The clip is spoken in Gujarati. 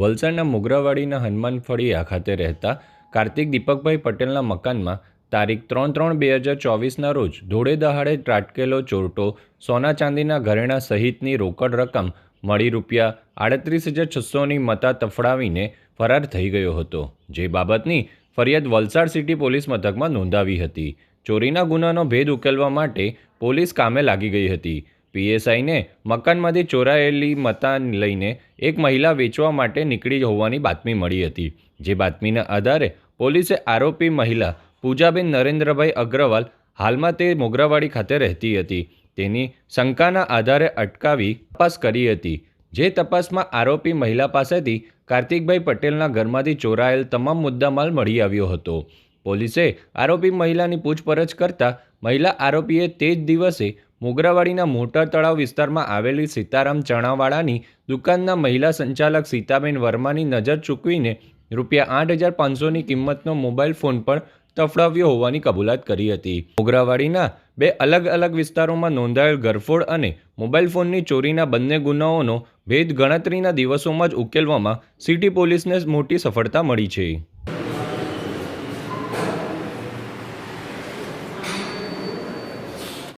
વલસાડના મોગરાવાડીના હનુમાન ફળિયા ખાતે રહેતા કાર્તિક દીપકભાઈ પટેલના મકાનમાં તારીખ ત્રણ ત્રણ બે હજાર ચોવીસના રોજ ધોળે દહાડે ત્રાટકેલો ચોરટો સોના ચાંદીના ઘરેણાં સહિતની રોકડ રકમ મળી રૂપિયા આડત્રીસ હજાર છસોની મતા તફડાવીને ફરાર થઈ ગયો હતો, જે બાબતની ફરિયાદ વલસાડ સિટી પોલીસ મથકમાં નોંધાવી હતી. ચોરીના ગુનાનો ભેદ ઉકેલવા માટે પોલીસ કામે લાગી ગઈ હતી. પીએસઆઈને મકાનમાંથી ચોરાયેલી મતા લઈને એક મહિલા વેચવા માટે નીકળી હોવાની બાતમી મળી હતી. જે બાતમીના આધારે પોલીસે આરોપી મહિલા પૂજાબેન નરેન્દ્રભાઈ અગ્રવાલ હાલમાં તે મોગરાવાડી ખાતે રહેતી હતી. તેની શંકાના આધારે અટકાવી તપાસ કરી હતી. જે તપાસમાં આરોપી મહિલા પાસેથી કાર્તિકભાઈ પટેલના ઘરમાંથી ચોરાયેલ તમામ મુદ્દામાલ મળી આવ્યો હતો. પોલીસે આરોપી મહિલાની પૂછપરછ કરતા મહિલા આરોપીએ તે જ દિવસે મોગરાવાડીના મોટા તળાવ વિસ્તારમાં આવેલી સીતારામ ચણાવાળાની દુકાનના મહિલા સંચાલક સીતાબેન વર્માની નજર ચૂકવીને રૂપિયા આઠ હજાર પાંચસોની કિંમતનો મોબાઈલ ફોન પણ તફડાવ્યો હોવાની કબૂલાત કરી હતી. મોગરાવાડીના બે અલગ અલગ વિસ્તારોમાં નોંધાયેલ ગરફોડ અને મોબાઈલ ફોનની ચોરીના બંને ગુનાઓનો ભેદ ગણતરીના દિવસોમાં જ ઉકેલવામાં સિટી પોલીસને મોટી સફળતા મળી છે.